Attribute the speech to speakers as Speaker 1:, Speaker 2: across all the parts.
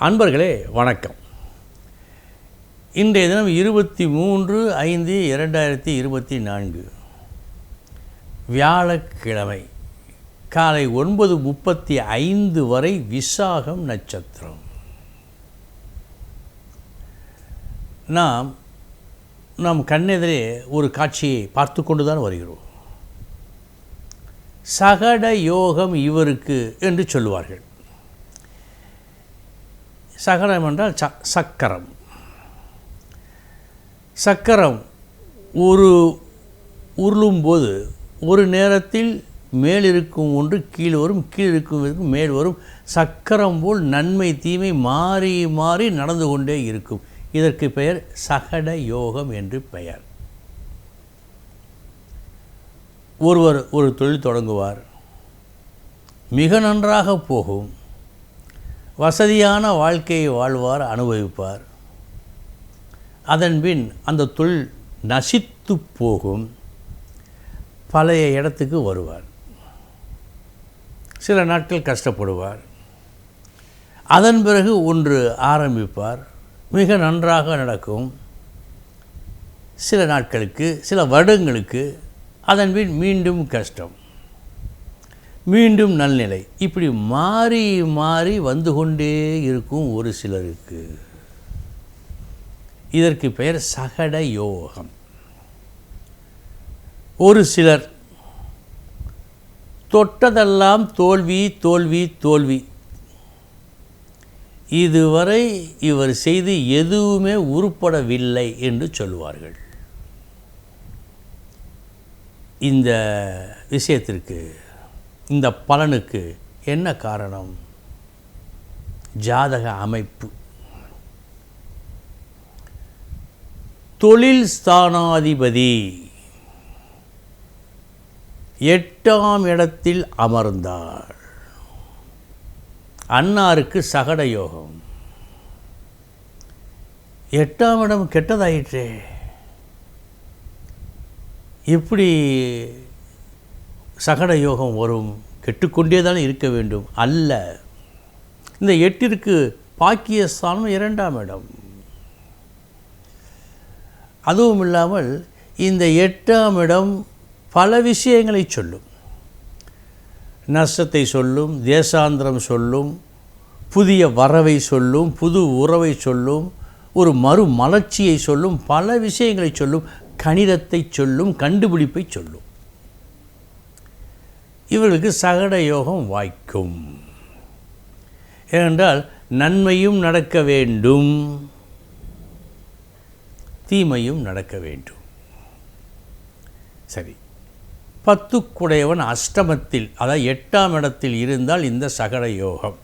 Speaker 1: அன்பர்களே வணக்கம். இன்றைய தினம் இருபத்தி மூன்று ஐந்து இரண்டாயிரத்தி இருபத்தி நான்கு. வியாழக்கிழமை காலை ஒன்பது முப்பத்தி ஐந்து வரை விசாகம் நட்சத்திரம். நாம் நம் கண்ணெதிரே ஒரு காட்சியை பார்த்து கொண்டு தான் வருகிறோம். சகட யோகம் இவருக்கு என்று சொல்லுவார்கள். சகடம் என்றால் ச சக்கரம். சக்கரம் ஒரு உருளும்போது ஒரு நேரத்தில் மேல் இருக்கும் ஒன்று கீழ் வரும் கீழ் இருக்கும் இருக்கும் மேல் வரும். சக்கரம் போல் நன்மை தீமை மாறி மாறி நடந்து கொண்டே இருக்கும். இதற்கு பெயர் சகட யோகம் என்று பெயர். ஒருவர் ஒரு தொழில் தொடங்குவார். மிக நன்றாக போகும். வசதியான வாழ்க்கையை வாழ்வார் அனுபவிப்பார். அதன்பின் அந்த தொழில் நசித்து போகும். பழைய இடத்துக்கு வருவார். சில நாட்கள் கஷ்டப்படுவார். அதன் பிறகு ஒன்று ஆரம்பிப்பார். மிக நன்றாக நடக்கும். சில நாட்களுக்கு சில வருடங்களுக்கு அதன்பின் மீண்டும் கஷ்டம். மீண்டும் நல்நிலை. இப்படி மாறி மாறி வந்து கொண்டே இருக்கும் ஒரு சிலருக்கு. இதற்கு பெயர் சகட யோகம். ஒரு சிலர் தொட்டதெல்லாம் தோல்வி தோல்வி தோல்வி. இதுவரை இவர் செய்து எதுவுமே உருப்படவில்லை என்று சொல்வார்கள் இந்த விஷயத்திற்கு இந்த பலனுக்கு என்ன காரணம்? ஜாதக அமைப்பு. தொழில் ஸ்தானாதிபதி. எட்டாம் இடத்தில் அமர்ந்தார் அன்னாருக்கு சகட யோகம். எட்டாம் இடம் கெட்டதாயிற்றே. எப்படி சகட யோகம் வரும். கெட்டுக்கொண்டே தான் இருக்க வேண்டும். அல்ல. இந்த எட்டிற்கு பாக்கியஸ்தானம் இரண்டாம் இடம். அதுவும் இல்லாமல் இந்த எட்டாம் இடம் பல விஷயங்களை சொல்லும். நஷ்டத்தை சொல்லும் தேசாந்திரம் சொல்லும் புதிய வரவை சொல்லும் புது உறவை சொல்லும் ஒரு மறுமலர்ச்சியை சொல்லும் பல விஷயங்களை சொல்லும் கணிதத்தை சொல்லும் கண்டுபிடிப்பை சொல்லும். இவர்களுக்கு சகட யோகம் வாய்க்கும். ஏனென்றால் நன்மையும் நடக்க வேண்டும். தீமையும் நடக்க வேண்டும். சரி. பத்துக்குடையவன் அஷ்டமத்தில் அதாவது எட்டாம் இடத்தில் இருந்தால் இந்த சகட யோகம்.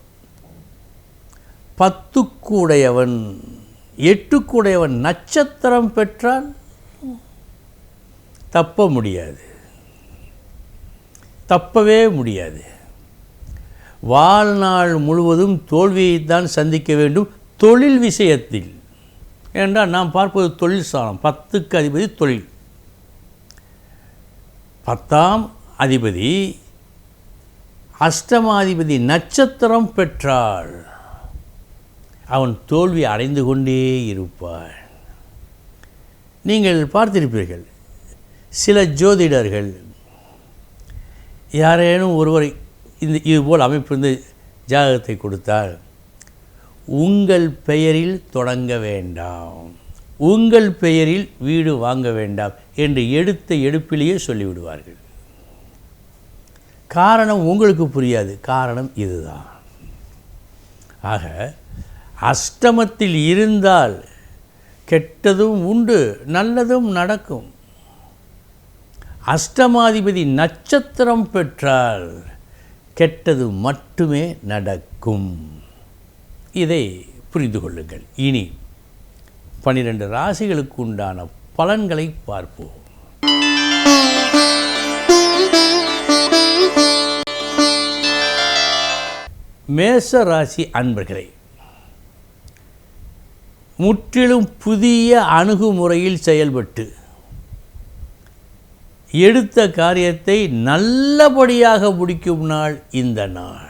Speaker 1: பத்துக்குடையவன் எட்டுக்குடையவன் நட்சத்திரம் பெற்றால் தப்ப முடியாது. தப்பவே முடியாது. வாழ்நாள் முழுவதும் தோல்வியைத்தான் சந்திக்க வேண்டும் தொழில் விஷயத்தில். ஏனென்றால் நாம் பார்ப்பது தொழில் சாலம் பத்துக்கு அதிபதி தொழில். பத்தாம் அதிபதி அஷ்டமாதிபதி நட்சத்திரம் பெற்றாள். அவன் தோல்வி அடைந்து கொண்டே இருப்பார் நீங்கள் பார்த்திருப்பீர்கள் சில ஜோதிடர்கள் யாரேனும் ஒருவர் இந்த இதுபோல் அமைப்பிருந்து ஜாதகத்தை கொடுத்தால் உங்கள் பெயரில் தொடங்க வேண்டாம். உங்கள் பெயரில் வீடு வாங்க வேண்டாம் என்று எடுத்த எடுப்பிலேயே சொல்லிவிடுவார்கள். காரணம் உங்களுக்கு புரியாது. காரணம் இதுதான். ஆக அஷ்டமத்தில் இருந்தால் கெட்டதும் உண்டு நல்லதும் நடக்கும். அஷ்டமாதிபதி நட்சத்திரம் பெற்றால் கெட்டது மட்டுமே நடக்கும். இதை புரிந்து கொள்ளுங்கள். இனி பன்னிரண்டு ராசிகளுக்கு உண்டான பலன்களை பார்ப்போம். மேச ராசி அன்பர்களே முற்றிலும் புதிய அணுகுமுறையில் செயல்பட்டு எடுத்த காரியத்தை நல்லபடியாக முடிக்கும் நாள் இந்த நாள்.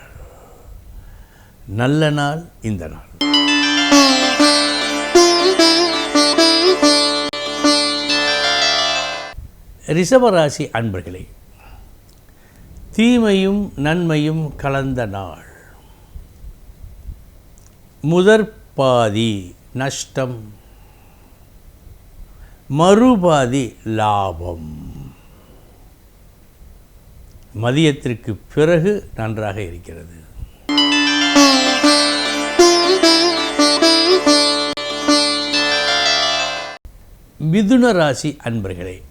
Speaker 1: நல்ல நாள் இந்த நாள். ரிஷபராசி அன்பர்களே தீமையும் நன்மையும் கலந்த நாள். முதற்பாதி நஷ்டம் மறுபாதி லாபம். மதியத்திற்கு பிறகு நன்றாக இருக்கிறது. மிதுன ராசி அன்பர்களே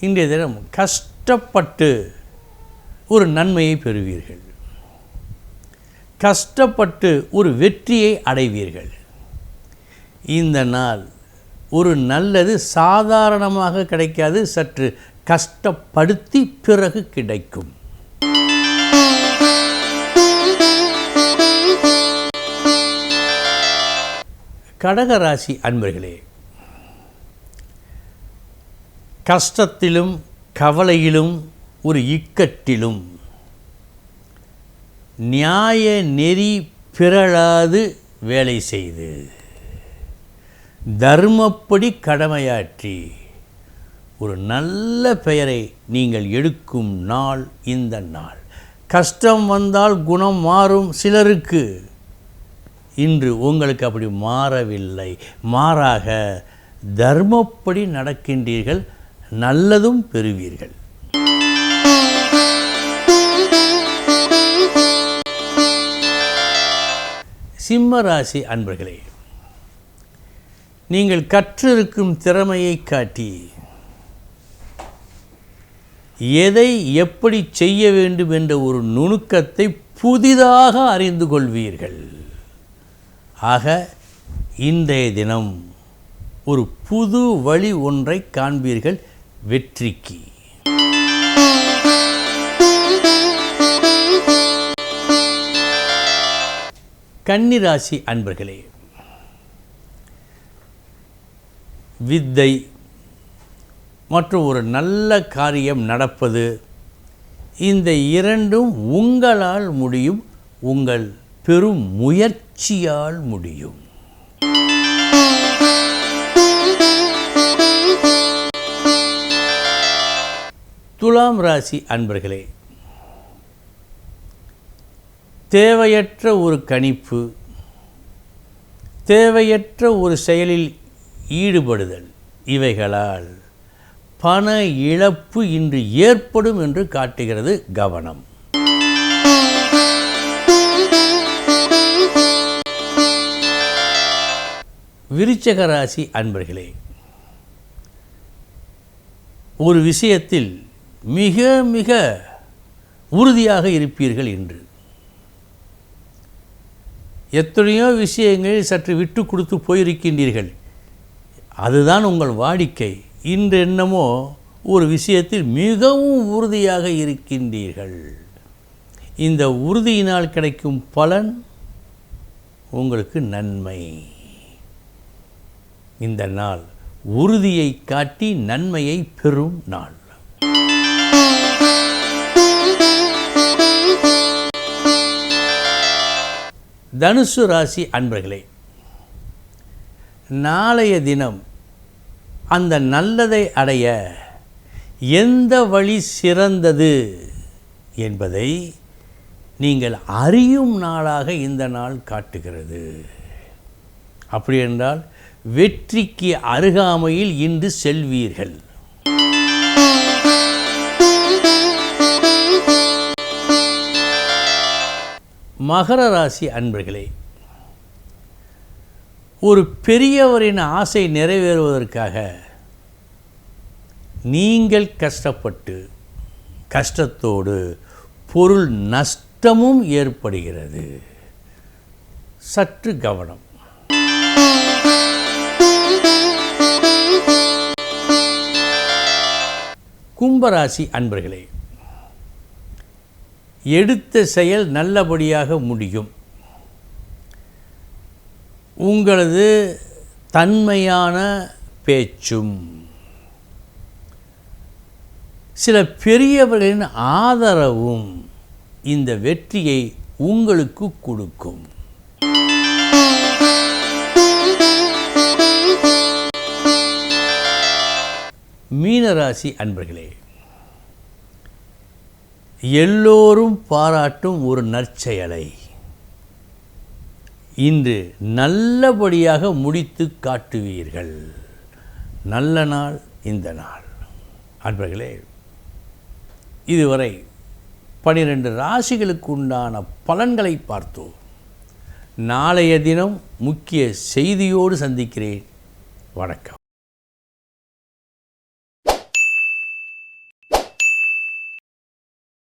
Speaker 1: இன்றைய தினம் கஷ்டப்பட்டு ஒரு நன்மையை பெறுவீர்கள். கஷ்டப்பட்டு ஒரு வெற்றியை அடைவீர்கள். இந்த நாள் ஒரு நல்லது சாதாரணமாக கிடைக்காது சற்று கஷ்டப்படுத்தி பிறகு கிடைக்கும். கடகராசி அன்பர்களே கஷ்டத்திலும் கவலையிலும் ஒரு இக்கட்டிலும் நியாய நெறி பிறழாது வேலை செய்து தர்மப்படி கடமையாற்றி ஒரு நல்ல பெயரை நீங்கள் எடுக்கும் நாள் இந்த நாள். கஷ்டம் வந்தால் குணம் மாறும் சிலருக்கு. இன்று உங்களுக்கு அப்படி மாறவில்லை. மாறாக தர்மப்படி நடக்கின்றீர்கள் நல்லதும் பெறுவீர்கள். சிம்ம ராசி அன்பர்களே நீங்கள் கற்றிருக்கும் திறமையை காட்டி எதை எப்படி செய்ய வேண்டும் என்ற ஒரு நுணுக்கத்தை புதிதாக அறிந்து கொள்வீர்கள். ஆக இன்றைய தினம் ஒரு புது வழி ஒன்றை காண்பீர்கள் வெற்றிக்கு. கன்னிராசி அன்பர்களே வித்தை மற்றும் ஒரு நல்ல காரியம் நடப்பது. இந்த இரண்டும் உங்களால் முடியும் உங்கள் பெரும் முயற்சியால் முடியும். துலாம் ராசி அன்பர்களே தேவையற்ற ஒரு கணிப்பு தேவையற்ற ஒரு செயலில் ஈடுபடுதல் இவைகளால். பண இழப்பு இன்று ஏற்படும் என்று காட்டுகிறது கவனம். விருச்சக ராசி அன்பர்களே ஒரு விஷயத்தில் மிக மிக உறுதியாக இருப்பீர்கள் என்று எத்தனையோ விஷயங்களில் சற்று விட்டு கொடுத்து போயிருக்கின்றீர்கள். அதுதான் உங்கள் வாடிக்கை. இன்று என்னமோ ஒரு விஷயத்தில் மிகவும் உறுதியாக இருக்கின்றீர்கள். இந்த உறுதியினால் கிடைக்கும் பலன் உங்களுக்கு நன்மை. இந்த நாள் உறுதியை காட்டி நன்மையை பெறும் நாள். தனுசு ராசி அன்பர்களே நாளைய தினம் அந்த நல்லதை அடைய எந்த வழி சிறந்தது என்பதை நீங்கள் அறியும் நாளாக இந்த நாள் காட்டுகிறது. அப்படி என்றால் வெற்றிக்கு அருகாமையில் இன்று செல்வீர்கள். மகர ராசி அன்பர்களே ஒரு பெரியவரின் ஆசை நிறைவேறுவதற்காக நீங்கள் கஷ்டப்பட்டு கஷ்டத்தோடு பொருள் நஷ்டமும் ஏற்படுகிறது. சற்று கவனம். கும்பராசி அன்பர்களே எடுத்த செயல் நல்லபடியாக முடியும். உங்களது தன்மையான பேச்சும். சில பெரியவர்களின் ஆதரவும் இந்த வெற்றியை உங்களுக்கு கொடுக்கும். மீனராசி அன்பர்களே எல்லோரும் பாராட்டும் ஒரு நற்செயலை. இன்று நல்லபடியாக முடித்து காட்டுவீர்கள். நல்ல நாள் இந்த நாள். அன்பர்களே இதுவரை பனிரெண்டு ராசிகளுக்கு உண்டான பலன்களை பார்த்தோம். நாளைய தினம் முக்கிய செய்தியோடு சந்திக்கிறேன். வணக்கம்.